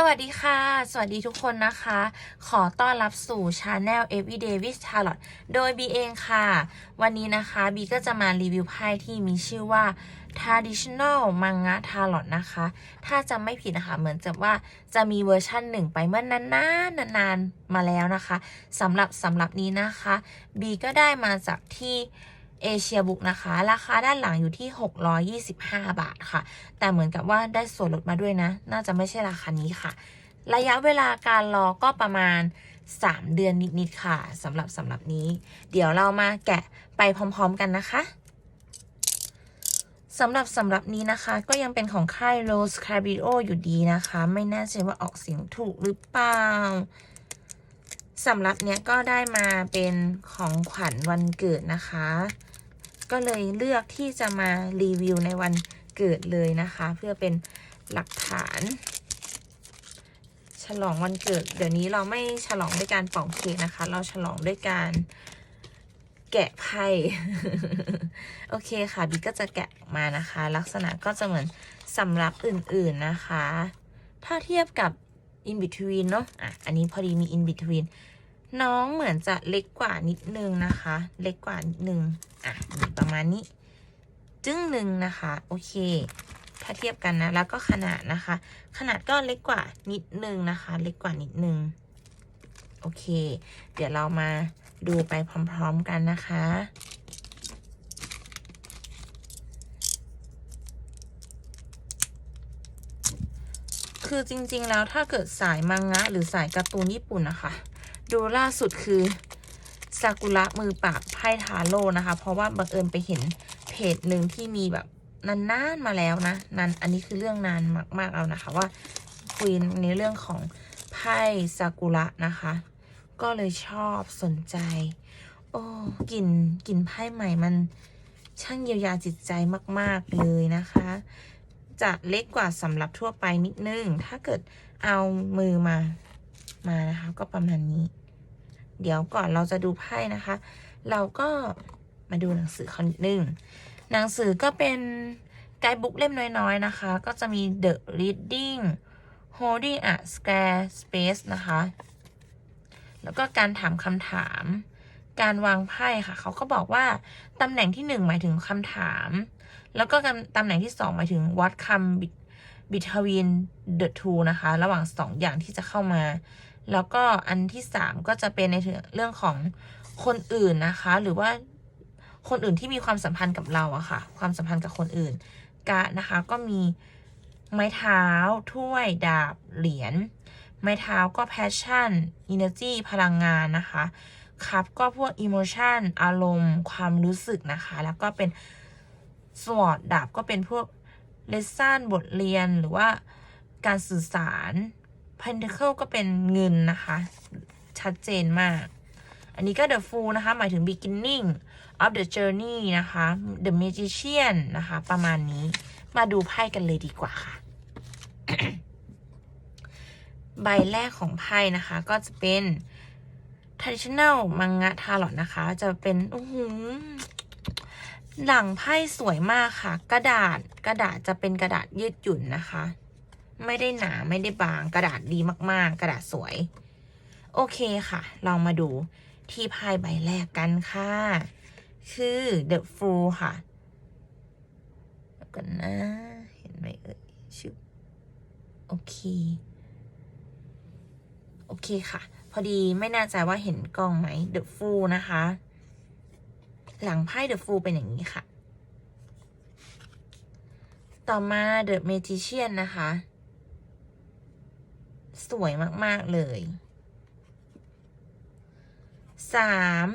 สวัสดีค่ะ สวัสดีทุกคนนะคะ ขอต้อนรับสู่ช anel Everyday with Charlotte โดยบีเองค่ะ วันนี้นะคะบีก็จะมารีวิวไพ่ที่มีชื่อว่า traditional manga tarot นะคะ ถ้าจำไม่ผิดนะคะ เหมือนจะว่าจะมีเวอร์ชั่นหนึ่งไปเมื่อนานๆนานๆมาแล้วนะคะสำหรับสำหรับนี้นะคะบีก็ได้มาจากที่ เอเชียบุ๊กนะคะ ราคาด้านหลังอยู่ที่ 625 บาทค่ะ แต่เหมือนกับว่าได้ส่วนลดมาด้วยนะ น่าจะไม่ใช่ราคานี้ค่ะ ระยะเวลาการรอก็ประมาณ 3 เดือนนิดๆค่ะสำหรับสำหรับนี้ เดี๋ยวเรามาแกะไปพร้อมๆกันนะคะสำหรับสำหรับนี้นะคะก็ยังเป็นของค่าย Rose c a b i o อยู่ดีนะคะ ไม่แน่ใจว่าออกเสียงถูกหรือเปล่าสำหรับเนี้ยก็ได้มาเป็นของขวัญวันเกิดนะคะ ก็เลยเลือกที่จะมารีวิวในวันเกิดเลยนะคะ เพื่อเป็นหลักฐาน ฉลองวันเกิด เดี๋ยวนี้เราไม่ฉลองด้วยการป่าเค้กนะคะ เราฉลองด้วยการแกะไพ่โอเคค่ะบิ๊กก็จะแกะออกมานะคะ ลักษณะก็จะเหมือนสำรับอื่นๆนะคะ ถ้าเทียบกับ in between เนาะอะ อันนี้พอดีมี in between น้องเหมือนจะเล็กกว่านิดนึงนะคะ เล็กกว่านิดนึงอะประมาณนี้ จึ้งหนึ่งนะคะ โอเค ถ้าเทียบกันนะ แล้วก็ขนาดนะคะ ขนาดก็เล็กกว่านิดนึงนะคะ เล็กกว่านิดนึง โอเค เดี๋ยวเรามาดูไปพร้อมๆกันนะคะคือจริงๆ แล้วถ้าเกิดสายมังงะ หรือสายการ์ตูนญี่ปุ่นนะคะ ดูล่าสุดคือ ซากุระมือปราบไพ่ทาโร่นะคะ เพราะว่าบังเอิญไปเห็นเพจหนึ่งที่มีแบบนานๆมาแล้วนะนานอันนี้คือเรื่องนานมากๆแล้วนะคะว่าคุยในเรื่องของไพ่ซากุระนะคะ ก็เลยชอบสนใจ โอ้กลิ่นกลิ่นไพ่ใหม่มันช่างเยียวยาจิตใจมาก ๆ เลยนะคะ จะเล็กกว่าสำหรับทั่วไปนิดนึง ถ้าเกิดเอามือมา มานะคะ ก็ประมาณนี้ เดี๋ยวก่อนเราจะดูไพ่นะคะ เราก็มาดูหนังสือเขานิดนึงหนังสือก็เป็นไกด์บุ๊กเล่มน้อยๆนะคะ ก็จะมี The Reading Holding a Square Space นะคะ แล้วก็การถามคำถาม การวางไพ่ค่ะ เขาก็บอกว่าตำแหน่งที่หนึ่งหมายถึงคำถาม แล้วก็ตำแหน่งที่สองหมายถึง what come between the two นะคะ ระหว่างสองอย่างที่จะเข้ามา แล้วก็อันที่สามก็จะเป็นในเรื่องของคนอื่นนะคะ หรือว่าคนอื่นที่มีความสัมพันธ์กับเราอะค่ะ ความสัมพันธ์กับคนอื่นกะนะคะก็มีไม้เท้า ถ้วย ดาบ เหรียญ ไม้เท้าก็ passion energy พลังงานนะคะครับก็พวก emotion อารมณ์ ความรู้สึกนะคะ แล้วก็เป็น sword ดาบก็เป็นพวก lesson บทเรียนหรือว่าการสื่อสาร pentacle ก็เป็นเงินนะคะ ชัดเจนมาก อันนี้ก็ the fool นะคะ หมายถึง beginning of the journey นะคะ the magician นะคะ ประมาณนี้ มาดูไพ่กันเลยดีกว่าค่ะ ใบแรกของไพ่นะคะ ก็จะเป็น traditional มังงะทาลอตนะคะ จะเป็นอู้หูหลังไพ่สวยมากค่ะ กระดาษกระดาษจะเป็นกระดาษยืดหยุ่นนะคะ ไม่ได้หนาไม่ได้บางกระดาษดีมากๆ กระดาษสวย โอเคค่ะ ลองมาดูที่ไพ่ใบแรกกันค่ะ คือ the fool ค่ะแล้วกันนะ เห็นไหมเอ่ยชุบโอเค โอเคค่ะ พอดีไม่แน่ใจว่าเห็นกล้องไหม The Fool นะคะ หลังไพ่ The Fool เป็นอย่างนี้ค่ะ ต่อมา The Magician นะคะ สวยมาก ๆ เลยสาม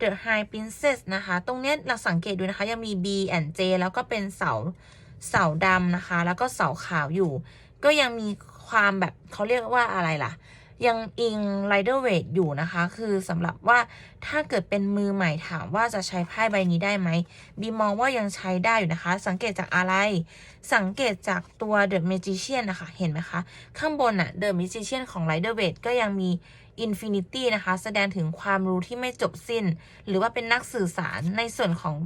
The High Princess นะคะ ตรงเนี้ยเราสังเกตดูนะคะ ยังมี B and J แล้วก็เป็นเสาเสาดำนะคะ แล้วก็เสาขาวอยู่ ก็ยังมีความแบบเขาเรียกว่าอะไรล่ะ ยังอิง Rider Weight อยู่นะคะ คือสำหรับว่าถ้าเกิดเป็นมือใหม่ถามว่าจะใช้ไพ่ใบนี้ได้ไหมบีมองว่ายังใช้ได้อยู่นะคะ สังเกตจากอะไร สังเกตจากตัว The Magician นะคะ เห็นไหมคะ ข้างบนอะ The Magician ของ Rider Weight ก็ยังมี Infinity นะคะ แสดงถึงความรู้ที่ไม่จบสิ้น หรือว่าเป็นนักสื่อสารในส่วนของ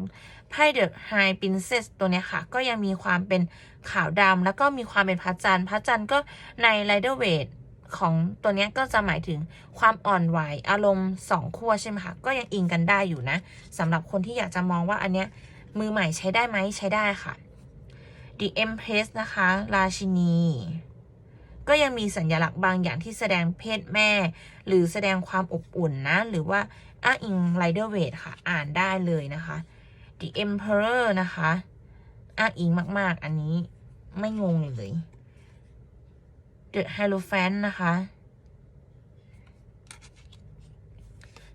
ไพ่ The High Princess ตัวนี้ค่ะ ก็ยังมีความเป็นขาวดำแล้วก็มีความเป็นพระจันทร์พระจันทร์ก็ใน Rider Weight ของตัวนี้ก็จะหมายถึงความอ่อนไหวอารมณ์สองขั้วใช่ไหมคะก็ยังอิงกันได้อยู่นะสำหรับคนที่อยากจะมองว่าอันเนี้ยมือใหม่ใช้ได้ไหมใช้ได้ค่ะ The Empress นะคะ ราชินี ก็ยังมีสัญลักษณ์บางอย่างที่แสดงเพศแม่ หรือแสดงความอบอุ่นนะ หรือว่าอ้างอิง Rider w a i t ค่ะ อ่านได้เลยนะคะ The Emperor นะคะ อ้างอิงมาก ๆ อันนี้ไม่งงเลย The Hierophant นะคะ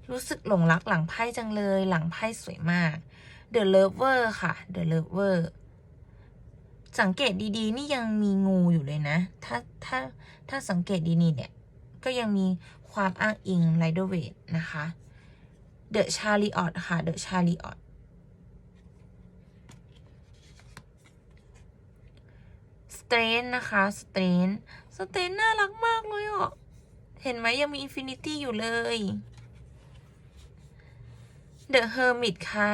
รู้สึกหลงรักหลังไพ่จังเลย หลังไพ่สวยมาก The Lover ค่ะ The Lover สังเกตดีๆ นี่ยังมีงูอยู่เลยนะ ถ้าถ้าถ้าสังเกตดีๆเนี่ย ก็ยังมีความอ้างอิง Rider Waite นะคะ The Chariot ค่ะ The Chariot Strain นะคะ Strange Strange น่ สเตนน่ารักมากเลยอะ เห็นไหมยังมี Infinity อยู่เลย The Hermit ค่ะ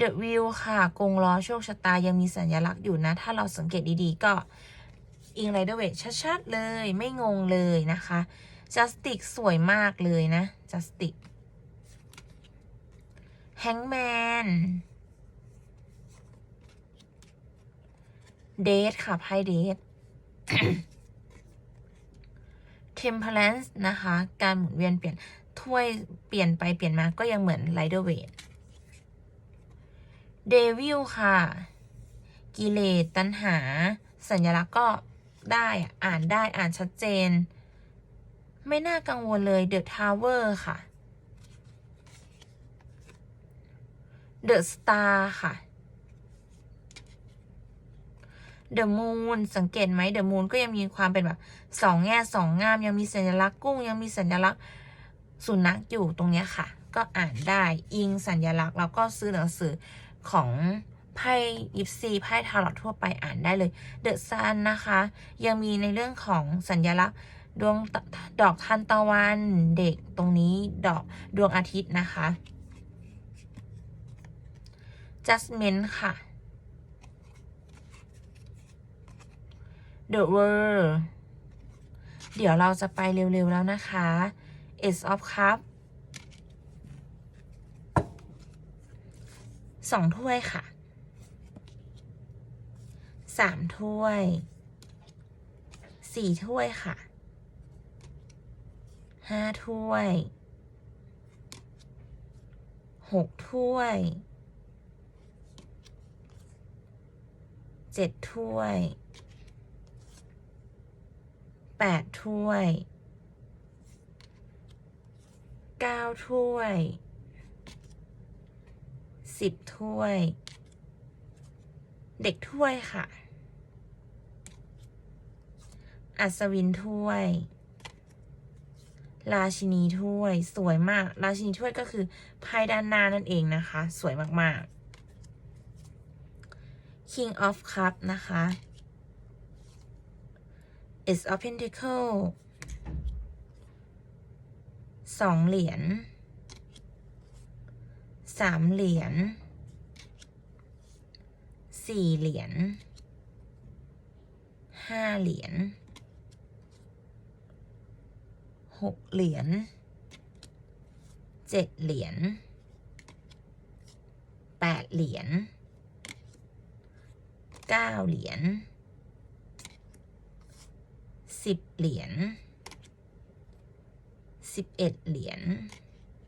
The Wheel ค่ะ กงล้อโชคชะตายังมีสัญลักษณ์อยู่นะ ถ้าเราสังเกตดีๆ ก็อิงไรเดอร์เวทชัดๆ เลยไม่งงเลยนะคะ Justice สวยมากเลยนะ Justice Hangman เดทค่ะไพ่เดท Temperance นะคะ การหมุนเวียนเปลี่ยน ถ้วยเปลี่ยนไปเปลี่ยนมาก็ยังเหมือน Rider Waite เดวิลค่ะ กิเลสตัณหา สัญลักษณ์ก็ได้อะอ่านได้อ่านชัดเจน ไม่น่ากังวลเลยเดอะทาวเวอร์ค่ะเดอะสตาร์ค่ะ เดอะมูนสังเกตไหมเดอะมูนก็ยังมีความเป็นแบบสองแง่สองงาม ยังมีสัญลักษณ์กุ้ง ยังมีสัญลักษณ์สุนัขอยู่ตรงนี้ค่ะ ก็อ่านได้อิงสัญลักษณ์ แล้วก็ซื้อหนังสือของไพ่ยิปซีไพ่ทาร์ลอตทั่วไปอ่านได้เลยเดอะซันนะคะ ยังมีในเรื่องของสัญลักษณ์ดวงดอกทานตะวันเด็กตรงนี้ดอกดวงอาทิตย์นะคะ Judgment ค่ะ The World เดี๋ยวเราจะไปเร็ว ๆ แล้วนะคะ Ace of Cup สองถ้วยค่ะ สามถ้วย สี่ถ้วยค่ะ ห้าถ้วย หกถ้วย เจ็ดถ้วย แปดถ้วยเก้าถ้วยสิบถ้วย เด็กถ้วยค่ะ อัศวินถ้วย ราชินีถ้วย สวยมาก ราชินีถ้วยก็คือไพ่ด้านหน้านั่นเองนะคะ สวยมากๆ King of Cup นะคะ Ace of Pentacle สองเหรียญสามเหรียญสี่เหรียญห้าเหรียญหกเหรียญเจ็ดเหรียญแปดเหรียญเก้าเหรียญ สิบเหรียญสิบเอ็ดเหรียญ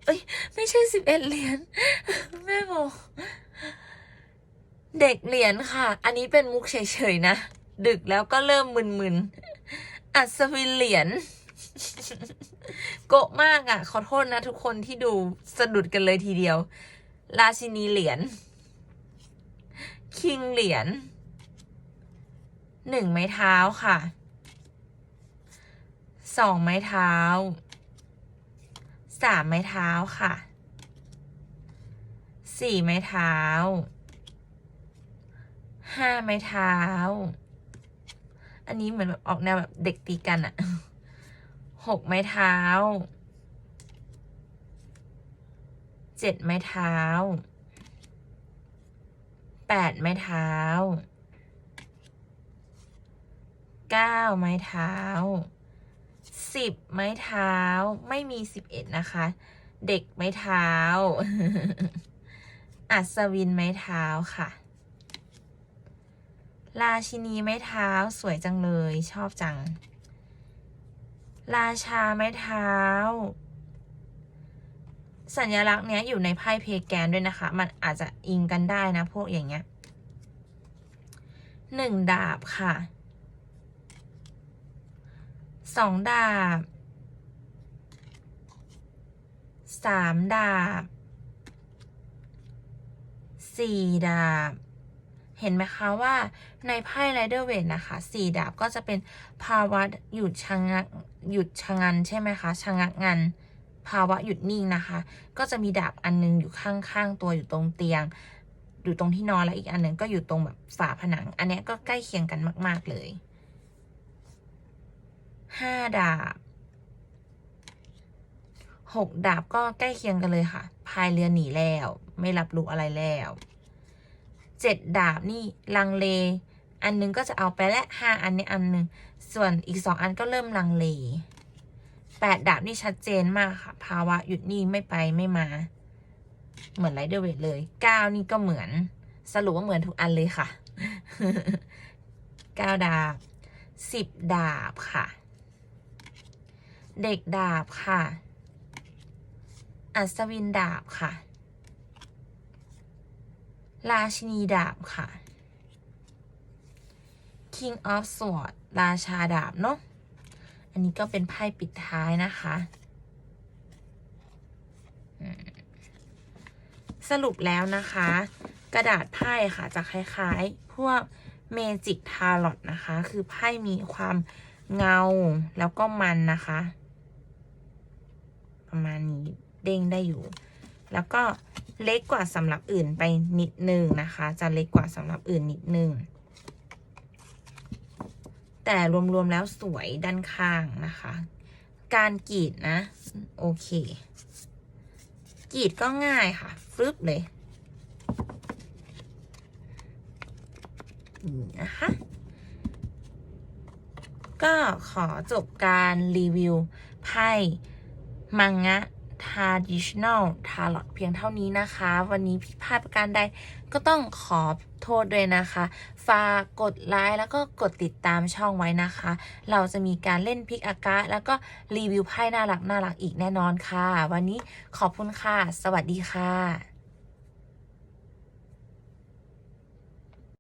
เอ้ยไม่ใช่สิบเอ็ดเหรียญแม่บอกเด็กเหรียญค่ะ อันนี้เป็นมุกเฉยๆนะ ดึกแล้วก็เริ่มมึนๆ อัศวินเหรียญโกะมากอะ ขอโทษนะทุกคนที่ดูสะดุดกันเลยทีเดียว ราชินีเหรียญคิงเหรียญหนึ่งไม้เท้าค่ะ สองไม้เท้าสามไม้เท้าค่ะสี่ไม้เท้าห้าไม้เท้า อันนี้เหมือนแบบออกแนวแบบเด็กตีกันอะหกไม้เท้าเจ็ดไม้เท้าแปดไม้เท้าเก้าไม้เท้า สิบไม้เท้าไม่มีสิบเอ็ดนะคะ เด็กไม้เท้า อัศวินไม้เท้าค่ะ ราชินีไม้เท้าสวยจังเลยชอบจัง ราชาไม้เท้า สัญลักษณ์เนี้ยอยู่ในไพ่เพแกนด้วยนะคะ มันอาจจะอิงกันได้นะพวกอย่างเงี้ยหนึ่งดาบค่ะ สองดาบสามดาบสี่ดาบ เห็นไหมคะว่าในไพ่ไรเดอร์เวทนะคะสี่ดาบก็จะเป็นภาวะหยุดชะงักหยุดชะงันใช่ไหมคะชะงักงันภาวะหยุดนิ่งนะคะ ก็จะมีดาบอันนึงอยู่ข้างๆตัวอยู่ตรงเตียง อยู่ตรงที่นอนแล้วอีกอันหนึงก็อยู่ตรงแบบฝาผนัง อันนี้ก็ใกล้เคียงกันมาก ๆเลย ห้าดาบหกดาบก็ใกล้เคียงกันเลยค่ะ พายเรือหนีแล้ว ไม่รับรู้อะไรแล้วเจ็ดดาบนี่ลังเล อันนึงก็จะเอาไปและห้าอันนี้อันหนึงส่วนอีกสองอันก็เริ่มลังเลแปดดาบนี่ชัดเจนมากค่ะ ภาวะหยุดนิ่งไม่ไปไม่มา เหมือนไรเดอร์เวทเลยเก้านี่ก็เหมือนสรุปว่าเหมือนทุกอันเลยค่ะเก้าดาบสิบดาบค่ะ เด็กดาบค่ะ อัศวินดาบค่ะ ราชินีดาบค่ะ King of Sword ราชาดาบเนาะ อันนี้ก็เป็นไพ่ปิดท้ายนะคะ สรุปแล้วนะคะ กระดาษไพ่ค่ะจะคล้ายๆ พวกเมจิกทาร์ลอตนะคะ คือไพ่มีความเงาแล้วก็มันนะคะ ประมาณนี้เด้งได้อยู่ แล้วก็เล็กกว่าสำหรับอื่นไปนิดนึงนะคะ จะเล็กกว่าสำหรับอื่นนิดนึง แต่รวมๆแล้วสวยด้านข้างนะคะ การกรีดนะ โอเคกรีดก็ง่ายค่ะฟึบเลยนะคะก็ขอจบการรีวิวไพ่ มังงะทาดิชแนลทาลอดเพียงเท่านี้นะคะ วันนี้ผิดพลาดประการใดก็ต้องขอโทษด้วยนะคะ ฝากกดไลค์แล้วก็กดติดตามช่องไว้นะคะ เราจะมีการเล่นพิกอากาแล้วก็รีวิวไพ่น่ารักน่ารักอีกแน่นอนค่ะ วันนี้ขอบคุณค่ะ สวัสดีค่ะ